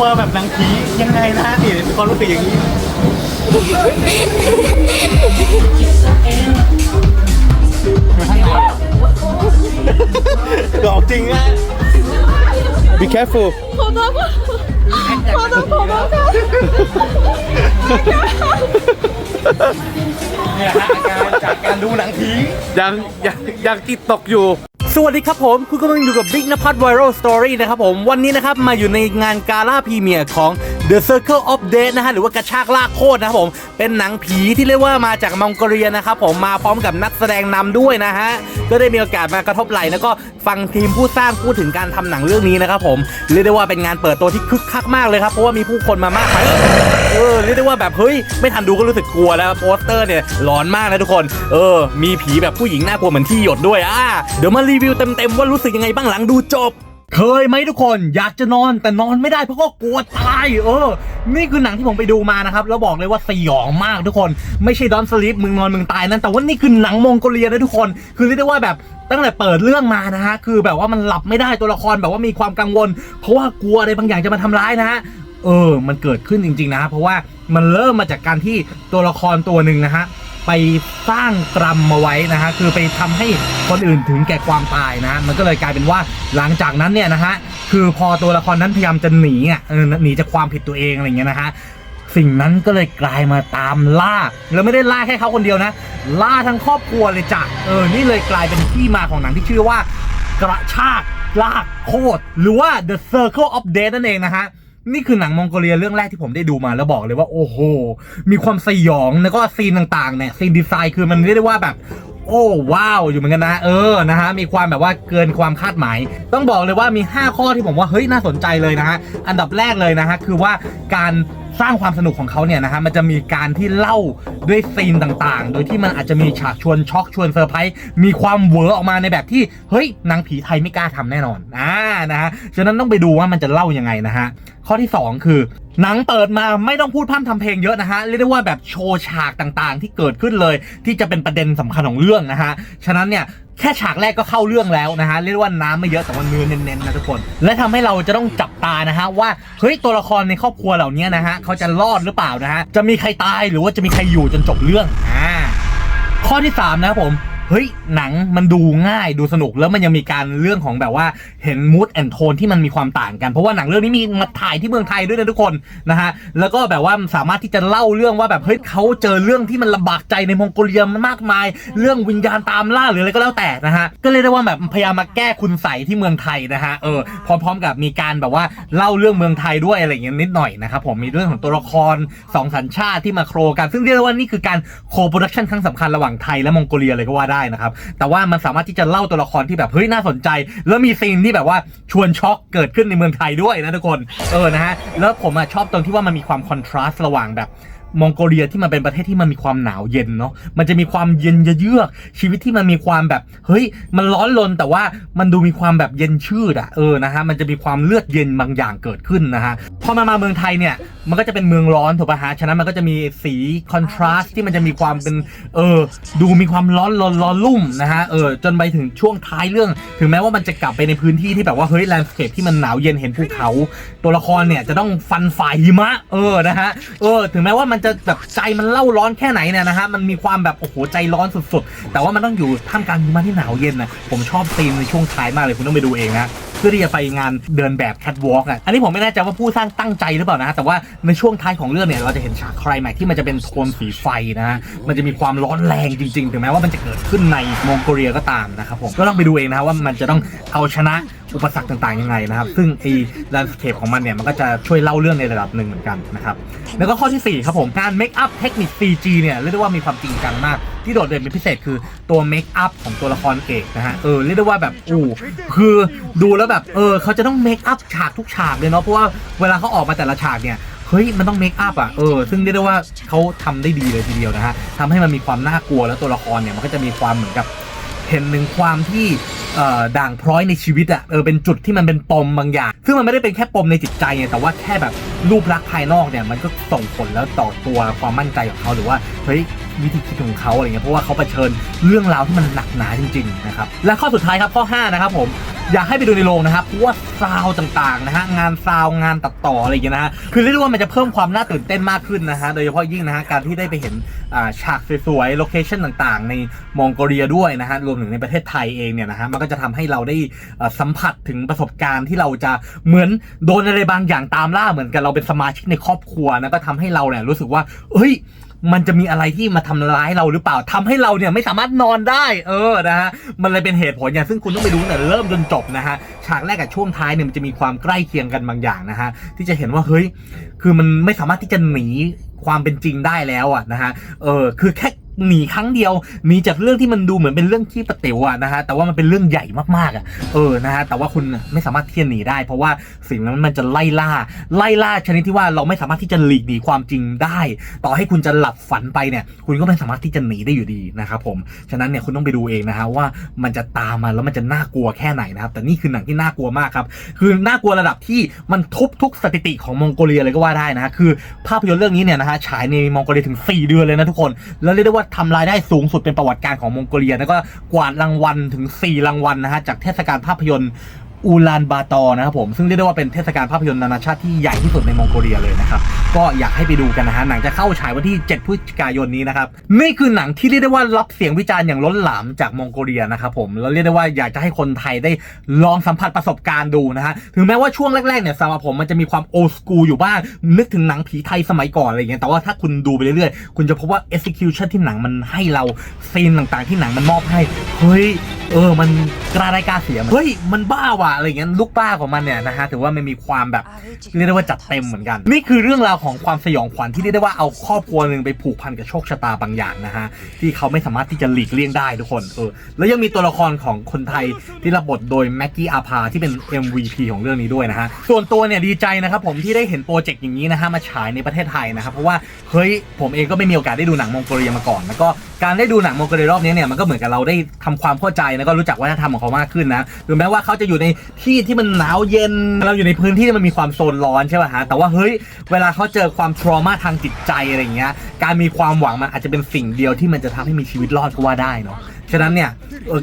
ลัวแบบหนังผียังไงนะนี่ความรู้สึกอย่างนี้ หลอกจริงนะ be careful ขอโทษขอโทษขอโทษค่ะเนี่ยฮะอาการจากการดูหนังผี ยังยังยังจิตตกอยู่ สวัสดีครับผม คุณกำลังอยู่กับ Big นภัทร Viral Story นะครับผม วันนี้นะครับ มาอยู่ในงานกาล่าพรีเมียร์ของ The Circle of Death นะฮะ หรือว่ากระชากลากโคตรนะครับผม เป็นหนังผีที่เรียกว่ามาจากมองโกเลียนะครับผมมาพร้อมกับนักแสดงนำด้วยนะฮะ ก็ได้มีโอกาสมากระทบไหลแล้วก็ฟังทีมผู้สร้างพูดถึงการทำหนังเรื่องนี้นะครับผมเรียกได้ว่าเป็นงานเปิดตัวที่คึกคักมากเลยครับเพราะว่ามีผู้คนมามากมาย ออเรียกได้ว่าแบบเฮ้ยไม่ทันดูก็รู้สึกกลัวแล้วโปสเตอร์เนี่ยร้อนมากนะทุกคน เออ มีผีแบบผู้หญิงน่ากลัวเหมือนที่หยดด้วยอะเดี๋ยวมารีวิวเต็มๆว่ารู้สึกยังไงบ้างหลังดูจบเคยไหมทุกคนอยากจะนอนแต่นอนไม่ได้เพราะก็กลัวตายเออ นี่คือหนังที่ผมไปดูมานะครับ แล้วบอกเลยว่าสยองมากทุกคน ไม่ใช่ดอนสลิปมึงนอนมึงตายนั่นแต่ว่านี่คือหนังมองโกเลียนะทุกคน คือเรียกได้ว่าแบบตั้งแต่เปิดเรื่องมานะฮะคือแบบว่ามันหลับไม่ได้ตัวละครแบบว่ามีความกังวล เพราะว่ากลัวอะไรบางอย่างจะมาทำร้ายนะฮะ เออ มันเกิดขึ้นจริง ๆ นะเพราะว่ามันเริ่มมาจากการที่ตัวละครตัวหนึ่งนะฮะไปสร้างกรรมมาไว้นะฮะคือไปทำให้คนอื่นถึงแก่ความตายนะมันก็เลยกลายเป็นว่าหลังจากนั้นเนี่ยนะฮะคือพอตัวละครนั้นพยายามจะหนีอะเออหนีจากความผิดตัวเองอะไรเงี้ยนะฮะสิ่งนั้นก็เลยกลายมาตามล่าแล้วไม่ได้ล่าแค่เขาคนเดียวนะ ล่าทั้งครอบครัวเลยจ้ะเออนี่เลยกลายเป็นที่มาของหนังที่ชื่อว่ากระชากลากโคตรหรือว่า The Circle of Death นั่นเองนะฮะ นี่คือหนังมองโกเลียเรื่องแรกที่ผมได้ดูมาแล้วบอกเลยว่าโอ้โห มีความสยองแล้วก็ซีนต่างๆเนี่ยซีนดีไซน์คือมันเรียกได้ว่าแบบโอ้ว้าว อยู่เหมือนกันนะ เออนะฮะมีความแบบว่าเกินความคาดหมาย ต้องบอกเลยว่ามี 5 ข้อที่ผมว่าเฮ้ยน่าสนใจเลยนะฮะอันดับแรกเลยนะฮะคือว่าการ สร้างความสนุกของเขาเนี่ยนะฮะมันจะมีการที่เล่าด้วยซีนต่างๆ โดยที่มันอาจจะมีฉากชวนช็อกชวนเซอร์ไพรส์มีความเวอร์ออกมาในแบบที่เฮ้ยหนังผีไทยไม่กล้าทำแน่นอนอ่านะฮะฉะนั้นต้องไปดูว่ามันจะเล่ายังไงนะฮะข้อที่ 2 คือหนังเปิดมาไม่ต้องพูดพร่ำทำเพลงเยอะนะฮะ เรียกได้ว่าแบบโชว์ฉากต่างๆ ที่เกิดขึ้นเลย ที่จะเป็นประเด็นสำคัญของเรื่องนะฮะ ฉะนั้นเนี่ย แค่ฉากแรกก็เข้าเรื่องแล้วนะฮะเรียกว่าน้ำไม่เยอะแต่ว่าเนื้อเน้นๆนะทุกคน และทำให้เราจะต้องจับตานะฮะว่าเฮ้ยตัวละครในครอบครัวเหล่านี้นะฮะเขาจะรอดหรือเปล่านะฮะจะมีใครตายหรือว่าจะมีใครอยู่จนจบเรื่องอ่าข้อที่3นะครับผม เฮ้ยหนังมันดูง่ายดูสนุกแล้วมันยังมีการเรื่องของแบบว่าเห็นมูดแอนโทนที่มันมีความต่างกันเพราะว่าหนังเรื่องนี้มีมาถ่ายที่เมืองไทยด้วยนะทุกคนนะฮะแล้วก็แบบว่าสามารถที่จะเล่าเรื่องว่าแบบเฮ้ยเขาเจอเรื่องที่มันลำบากใจในมองโกเลียมากมาย เรื่องวิญญาณตามล่าหรืออะไรก็แล้วแต่นะฮะก็เลยได้ว่าแบบพยายามมาแก้คุณใสยที่เมืองไทยนะฮะเออพร้อมๆกับมีการแบบว่าเล่าเรื่องเมืองไทยด้วยอะไรอย่างเงี้ยนิดหน่อยนะครับผมมีเรื่องของตัวละครสองสัญชาติที่มาโครกันซึ่งเรียกว่านี่คือการโคโปรดักชันครั้งสำคัญระหว่างไทยและมองโกเลียเลยก็ว่าได้นะครับ แต่ว่ามันสามารถที่จะเล่าตัวละครที่แบบเฮ้ยน่าสนใจ แล้วมีซีนที่แบบว่าชวนช็อกเกิดขึ้นในเมืองไทยด้วยนะทุกคน เออนะฮะ แล้วผมอะชอบตรงที่ว่ามันมีความคอนทราสต์ระหว่างแบบ มองโกเลียที่มันเป็นประเทศที่มันมีความหนาวเย็นเนาะมันจะมีความเย็นเยือกชีวิตที่มันมีความแบบ เฮ้ย มันร้อนรนแต่ว่ามันดูมีความแบบเย็นชืดอะเออนะฮะมันจะมีความเลือดเย็นบางอย่างเกิดขึ้นนะฮะพอมามาเมืองไทยเนี่ยมันก็จะเป็นเมืองร้อนถูกป่ะฮะฉะนั้นมันก็จะมีสีคอนทราสต์ที่มันจะมีความเป็นเออดูมีความร้อนรนร้อนรุ่มนะฮะเออจนไปถึงช่วงท้ายเรื่อง ถึงแม้ว่ามันจะกลับไปในพื้นที่ที่แบบว่าเฮ้ยแลนด์สเคปที่มันหนาวเย็นเห็นภูเขา ตัวละครเนี่ยจะต้องฟันฝ่ายหิมะเออนะฮะเออถึงแม้ว่ามันจะแบบใจมันเล่าร้อนแค่ไหนเนี่ยนะฮะมันมีความแบบโอ้โหใจร้อนสุดๆ แต่ว่ามันต้องอยู่ท่ามกลางหิมะที่หนาวเย็นนะผมชอบซีนในช่วงท้ายมากเลยคุณต้องไปดูเองนะเพื่อที่จะไปงานเดินแบบแคทวอล์กอะ อันนี้ผมไม่แน่ใจว่าผู้สร้างตั้งใจหรือเปล่านะ แต่ว่าในช่วงท้ายของเรื่องเนี่ยเราจะเห็นฉากไคลแม็กซ์ที่มันจะเป็นโทนสีไฟนะฮะมันจะมีความร้อนแรงจริงๆ ถึงแม้ว่ามันจะเกิดขึ้นในมองโกเลียก็ตามนะครับผม ก็ต้องไปดูเองนะว่ามันจะต้องเอาชนะ อุปสรรคต่างๆยังไงนะครับ ซึ่งไอ้แลนด์สเคปของมันเนี่ยมันก็จะช่วยเล่าเรื่องในระดับหนึ่งเหมือนกันนะครับ แล้วก็ข้อทีสี่ 4 ครับผมการเมคอัพเทคนิค CG เนี่ยเรียกได้ว่ามีความจริงจังมาก ที่โดดเด่นเป็นพิเศษคือตัวเมคอัพของตัวละครเอกนะฮะเออเรียกได้ว่าแบบอู้คือดูแล้วแบบเออเขาจะต้องเมคอัพฉากทุกฉากเลยเนาะเพราะว่าเวลาเขาออกมาแต่ละฉากเนี่ยเฮ้ย มันต้องเมคอัพอะ เออ ซึ่งเรียกได้ว่าเขาทำได้ดีเลยทีเดียวนะฮะทำให้มันมีความน่ากลัวแล้วตัวละครเนี่ย มันก็จะมีความเหมือนกับเห็นหนึ่งความที่ ด่างพร้อยในชีวิตอะเออเป็นจุดที่มันเป็นปมบางอย่าง ซึ่งมันไม่ได้เป็นแค่ปมในจิตใจไงแต่ว่าแค่แบบรูปลักษณ์ภายนอกเนี่ยมันก็ส่งผลแล้วต่อตัวความมั่นใจของเขาหรือว่าเฮ้ยวิธีคิดของเขาอะไรเงี้ยเพราะว่าเขาเผชิญเรื่องราวที่มันหนักหนาจริงๆนะครับและข้อสุดท้ายครับข้อ5นะครับผม อยากให้ไปดูในโรงนะครับเพราะว่าซาวต่างๆนะฮะงานซาวงานตัดต่ออะไรอย่างเงี้ยนะฮะคือเรียกได้ว่ามันจะเพิ่มความน่าตื่นเต้นมากขึ้นนะฮะโดยเฉพาะยิ่งนะฮะการที่ได้ไปเห็นอ่าฉากสวยๆโลเคชั่นต่างๆ ในมองโกเลียด้วยนะฮะรวมถึงในประเทศไทยเองเนี่ยนะฮะมันก็จะทำให้เราได้สัมผัสถึงประสบการณ์ที่เราจะเหมือนโดนอะไรบางอย่างตามล่าเหมือนกันเราเป็นสมาชิกในครอบครัวนะก็ทำให้เราเนี่ยรู้สึกว่าเฮ้ย มันจะมีอะไรที่มาทำร้ายเราหรือเปล่าทำให้เราเนี่ยไม่สามารถนอนได้ เออนะฮะมันเลยเป็นเหตุผลอย่างซึ่งคุณต้องไปรู้แต่เริ่มจนจบนะฮะฉากแรกกับช่วงท้ายเนี่ยมันจะมีความใกล้เคียงกันบางอย่างนะฮะที่จะเห็นว่าเฮ้ยคือมันไม่สามารถที่จะหนีความเป็นจริงได้แล้วอะนะฮะเออคือแค่ หนีครั้งเดียวหนีจากเรื่องที่มันดูเหมือนเป็นเรื่องที่ประเต๋วอะนะฮะแต่ว่ามันเป็นเรื่องใหญ่มากๆอะเออนะฮะแต่ว่าคุณไม่สามารถที่จะหนีได้ เพราะว่าสิ่งนั้นมันจะไล่ล่า ไล่ล่าชนิดที่ว่าเราไม่สามารถที่จะหลีกหนีความจริงได้ ต่อให้คุณจะหลับฝันไปเนี่ย คุณก็ไม่สามารถที่จะหนีได้อยู่ดีนะครับผมฉะนั้นเนี่ยคุณต้องไปดูเองนะฮะว่ามันจะตามมาแล้วมันจะน่ากลัวแค่ไหนนะครับแต่นี่คือหนังที่น่ากลัวมากครับคือน่ากลัวระดับที่มันทุบทุกสถิติของมองโกเลียเลยก็ว่าได้นะฮะคือ ภาพยนตร์เรื่องนี้เนี่ยนะฮะฉายในมองโกเลียถึง 4 เดือนเลยนะทุกคน แล้วเรียกได้ว่าทำรายได้สูงสุดเป็นประวัติการของมองโกเลีย แล้วก็กวาดรางวัลถึง 4 รางวัลนะฮะจากเทศกาลภาพยนตร์ อูลานบาตอ์นะครับผมซึ่งเรียกได้ว่าเป็นเทศกาลภาพยนตร์นานาชาติที่ใหญ่ที่สุดในมองโกเลียเลยนะครับก็อยากให้ไปดูกันนะฮะหนังจะเข้าฉายวันที่ 7 พฤศจิกายนนี้นะครับนี่คือหนังที่เรียกได้ว่ารับเสียงวิจารณ์อย่างล้นหลามจากมองโกเลียนะครับผมแล้วเรียกได้ว่าอยากจะให้คนไทยได้ลองสัมผัสประสบการณ์ดูนะฮะถึงแม้ว่าช่วงแรกๆเนี่ยสำหรับผมมันจะมีความโอ s กูอยู่บ้างนึกถึงหนังผีไทยสมัยก่อนอะไรอย่างเงี้ยแต่ว่าถ้าคุณดูไปเรื่อยๆ คุณจะพบว่า execution ที่หนังมันให้เราซีนต่างๆ ที่หนังมันมอบให้เฮ้ยเออมันกล้าได้กล้าเสียเฮ้ยมันบ้าว่ะอะไรอย่างเงี้ยลูกบ้าของมันเนี่ยนะฮะถือว่ามันมีความแบบเรียกได้ว่าจัดเต็มเหมือนกัน นี่คือเรื่องราวของความสยองขวัญที่เรียกได้ว่าเอาครอบครัวหนึ่งไปผูกพันกับโชคชะตาบางอย่างนะฮะที่เขาไม่สามารถที่จะหลีกเลี่ยงได้ทุกคนเออแล้วยังมีตัวละครของคนไทยที่รับบทโดยแม็กกี้อาภาที่เป็น MVP ของเรื่องนี้ด้วยนะฮะส่วนตัวเนี่ยดีใจนะครับผมที่ได้เห็นโปรเจกต์อย่างนี้นะฮะมาฉายในประเทศไทยนะครับเพราะว่าเฮ้ยผมเองก็ไม่มีโอกาสได้ดูหนังมองโกเลียมาก่อน แล้วก็การได้ดูหนังมองโกเลียรอบนี้เนี่ยมันก็เหมือนกับเราได้ทำความเข้าใจแล้วก็รู้จักวัฒนธรรมของเขามากขึ้นนะถึงแม้ว่าเขาจะอยู่ในที่ที่มันหนาวเย็น เราอยู่ในพื้นที่ที่มันมีความโซนร้อนใช่ป่ะฮะแต่ว่าเฮ้ยเวลาเขาเจอความทรมาทางจิตใจอะไรอย่างเงี้ยการมีความหวังมันอาจจะเป็นสิ่งเดียวที่มันจะทำให้มีชีวิตรอดก็ว่าได้เนาะ ฉะนั้นเนี่ย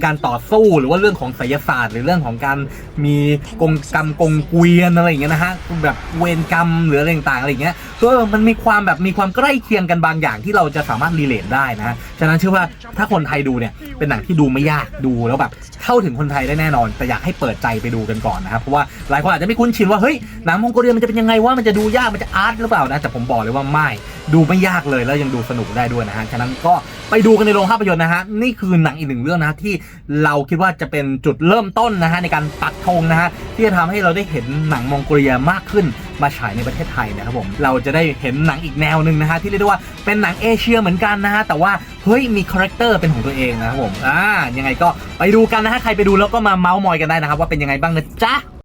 การต่อสู้หรือว่าเรื่องของไสยศาสตร์ หรือเรื่องของการมีกงกรรมกงเกวียนอะไรอย่างเงี้ยนะฮะแบบเวรกรรมหรืออะไรต่างๆอะไรอย่างเงี้ยก็มันมีความแบบมีความใกล้เคียงกันบางอย่างที่เราจะสามารถรีเลทได้นะฮะฉะนั้นเชื่อว่าถ้าคนไทยดูเนี่ยเป็นหนังที่ดูไม่ยากดูแล้วแบบเข้าถึงคนไทยได้แน่นอน แต่อยากให้เปิดใจไปดูกันก่อนนะครับเพราะว่าหลายคนอาจจะไม่คุ้นชินว่าเฮ้ยหนังมองโกเลียมันจะเป็นยังไงว่ามันจะดูยากมันจะอาร์ตหรือเปล่านะแต่ผมบอกเลยว่าไม่ ดูไม่ยากเลยแล้วยังดูสนุกได้ด้วยนะฮะฉะนั้นก็ไปดูกันในโรงภาพยนตร์นะฮะนี่คือหนังอีกหนึ่งเรื่องนะที่เราคิดว่าจะเป็นจุดเริ่มต้นนะฮะในการปักธงนะฮะที่จะทำให้เราได้เห็นหนังมองโกเลียมากขึ้นมาฉายในประเทศไทยนะครับผมเราจะได้เห็นหนังอีกแนวหนึ่งนะฮะที่เรียกได้ว่าเป็นหนังเอเชียเหมือนกันนะฮะแต่ว่าเฮ้ยมีคาแรคเตอร์เป็นของตัวเองนะครับผมอ่ายังไงก็ไปดูกันนะฮะใครไปดูแล้วก็มาเมาส์มอยกันได้นะครับว่าเป็นยังไงบ้างนะจ๊ะ